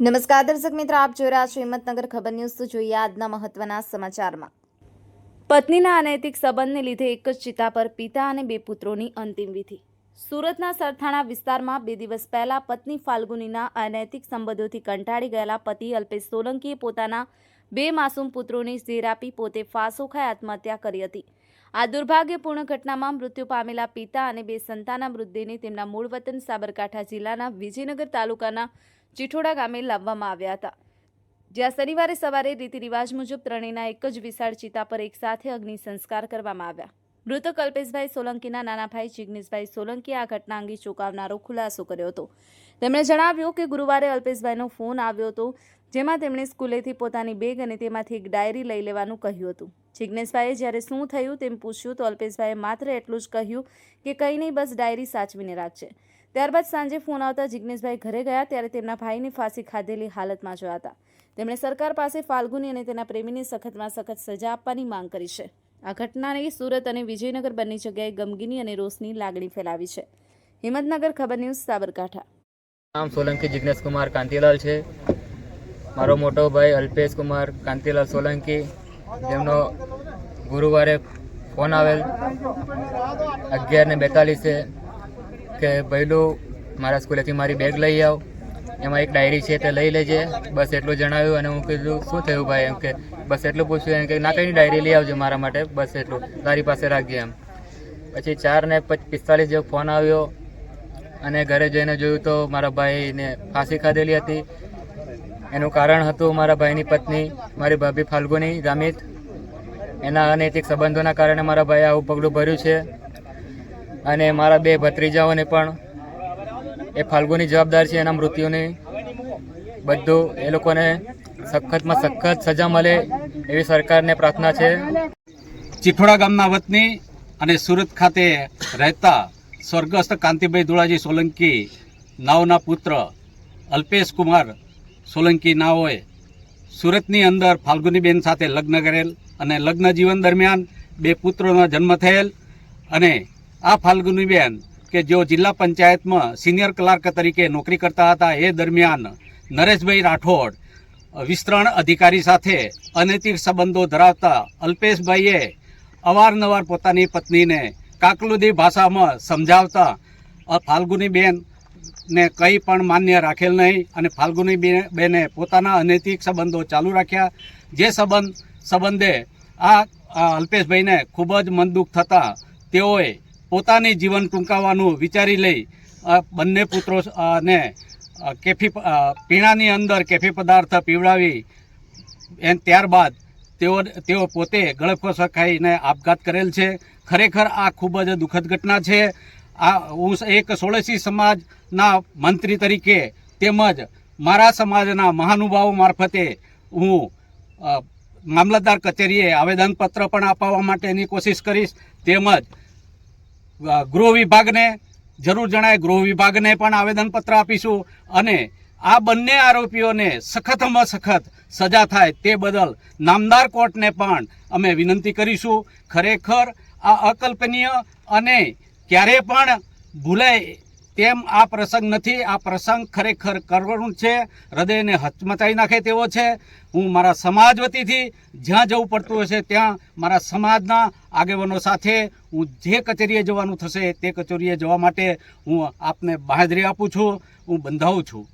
નમસ્કાર દર્શક મિત્રો, આપ જોઈ રહ્યા છો હિંમતનગર ખબર ન્યૂઝ. તો જોઈએ આજના મહત્વના સમાચારમાં. પત્નીના અનૈતિક સંબંધને લીધે એક જ ચિતા પર પિતા અને બે પુત્રોની અંતિમ વિધિ. સુરતના સરથાણા વિસ્તારમાં બે દિવસ પહેલા પત્ની ફાલ્ગુનીના અનૈતિક સંબંધોથી કંટાળી ગયેલા પતિ અલ્પેશ સોલંકીએ પોતાના બે માસૂમ પુત્રોની ઝેર આપી પોતે ફાંસો ખાઈ આત્મહત્યા કરી હતી. આ દુર્ભાગ્યપૂર્ણ ઘટનામાં મૃત્યુ પામેલા પિતા અને બે સંતાના મૃતદેહને તેમના મૂળ વતન સાબરકાંઠા જિલ્લાના વિજયનગર તાલુકાના ચીઠોડા ગામે લાવવામાં આવ્યા હતા. જ્યાં શનિવારે સવારે રીતિરિવાજ મુજબ ત્રણેયના એક જ વિશાળ ચિતા પર એકસાથે અગ્નિ સંસ્કાર કરવામાં આવ્યા. મૃતક અલ્પેશભાઈ સોલંકીના નાના ભાઈ જિગ્નેશભાઈ સોલંકીએ આ ઘટના અંગે ચોંકાવનારો ખુલાસો કર્યો હતો. તેમણે જણાવ્યું કે ગુરુવારે અલ્પેશભાઈનો ફોન આવ્યો હતો, જેમાં તેમણે સ્કૂલેથી પોતાની બેગ અને તેમાંથી એક ડાયરી લઈ લેવાનું કહ્યું હતું. જિગ્નેશભાઈએ જ્યારે શું થયું તેમ પૂછ્યું તો અલ્પેશભાઈએ માત્ર એટલું જ કહ્યું કે કંઈ નહીં, બસ ડાયરી સાચવીને રાખજે. ત્યારબાદ સાંજે ફોન આવતા જિગ્નેશભાઈ ઘરે ગયા ત્યારે તેમના ભાઈને ફાંસી ખાધેલી હાલતમાં જોયા હતા. તેમણે સરકાર પાસે ફાલ્ગુની અને તેના પ્રેમીની સખતમાં સખત સજા આપવાની માંગ કરી છે. આ ઘટનાને સુરત અને વિજયનગર બંને જગ્યાએ ગમગીની અને રોષની લાગણી ફેલાવી છે. હિંમતનગર ખબર ન્યૂઝ, સાબરકાંઠા. નામ સોલંકી, જિગ્નેશ કુમાર કાંતિલાલ છે. મારો મોટો ભાઈ અલ્પેશ કુમાર કાંતિલાલ સોલંકી. તેમનો ગુરુવારે ફોન આવેલ અગિયાર ને બેતાલીસે. કે ભૈલું મારા સ્કૂલેથી મારી બેગ લઈ આવ. એમાં એક ડાયરી છે તે લઈ લેજે. બસ એટલું જણાવ્યું અને હું કીધું, શું થયું ભાઈ? એમ કે, બસ એટલું પૂછ્યું એમ કે, ના, કંઈ ડાયરી લઈ આવજો મારા માટે. બસ એટલું. તારી પાસે રાખજે એમ. પછી ચાર ને પિસ્તાલીસ જેવો ફોન આવ્યો અને ઘરે જઈને જોયું તો મારા ભાઈને ફાંસી ખાધેલી હતી. એનું કારણ હતું મારા ભાઈની પત્ની. મારી ભાભી ફાલ્ગુની ગામિત. એના અનૈતિક સંબંધોના કારણે મારા ભાઈએ આવું પગલું ભર્યું છે. અને મારા બે ભત્રીજાઓને પણ એ ફાલ્ગુની જવાબદાર છે, એના મૃત્યુની. બધું એ લોકોને સખતમાં સખત સજા મળે એવી સરકારને પ્રાર્થના છે. ચીઠોડા ગામના વતની અને સુરત ખાતે રહેતા સ્વર્ગસ્થ કાંતિભાઈ ધુળાજી સોલંકી નાવના પુત્ર અલ્પેશ કુમાર સોલંકી નાઓએ સુરતની અંદર ફાલ્ગુનીબેન સાથે લગ્ન કરેલ અને લગ્ન જીવન દરમિયાન બે પુત્રોનો જન્મ થયેલ અને આ ફાલ્ગુનીબેન કે જેઓ જિલ્લા પંચાયતમાં સિનિયર ક્લાર્ક તરીકે નોકરી કરતા હતા, એ દરમિયાન નરેશભાઈ રાઠોડ વિસ્તરણ અધિકારી સાથે અનૈતિક સંબંધો ધરાવતા અલ્પેશભાઈએ અવારનવાર પોતાની પત્નીને કાકલુદી ભાષામાં સમજાવતા, અ, ફાલ્ગુની બેન ને કંઈ પણ માન્ય રાખેલ નહીં અને ફાલ્ગુની બેને પોતાના અનૈતિક સંબંધો ચાલુ રાખ્યા. જે સંબંધ, સંબંધે આ અલ્પેશભાઈને ખૂબ જ મન દુઃખ થતાં તેઓએ પોતાની જીવન ટૂંકાવવાનું વિચારી લઈ બંને પુત્રો ને કેફી પીણાની અંદર કેફી પદાર્થ પીવડાવી, એન ત્યારબાદ તેઓ તેઓ પોતે ગળફોસ ખાઈને આપઘાત કરેલ છે. ખરેખર આ ખૂબ જ દુઃખદ ઘટના છે. આ, હું એક સોળસી સમાજના મંત્રી તરીકે તેમજ મારા સમાજના મહાનુભાવો મારફતે હું મામલતદાર કચેરીએ આવેદનપત્ર પણ અપાવવા માટેની કોશિશ કરીશ. તેમજ ગૃહ વિભાગને, જરૂર જણાય ગૃહ વિભાગને પણ આવેદનપત્ર આપીશું અને આ બંને આરોપીઓને સખતમાં સખત સજા થાય તે બદલ નામદાર કોર્ટને પણ અમે વિનંતી કરીશું. ખરેખર આ અકલ્પનીય અને ક્યારે પણ ભૂલાય તેમ આ પ્રસંગ નથી, આ પ્રસંગ ખરેખર કરુણ છે, હૃદયને હચમચાઈ નાખે તેવો છે. હું મારા સમાજ વતીથી જ્યાં જવું પડતું હશે ત્યાં મારા સમાજના આગેવાનો સાથે હું જે કચેરીએ જવાનું થશે તે કચેરીએ જવા માટે હું આપને બાંહેધરી આપું છું, હું બંધાવું છું.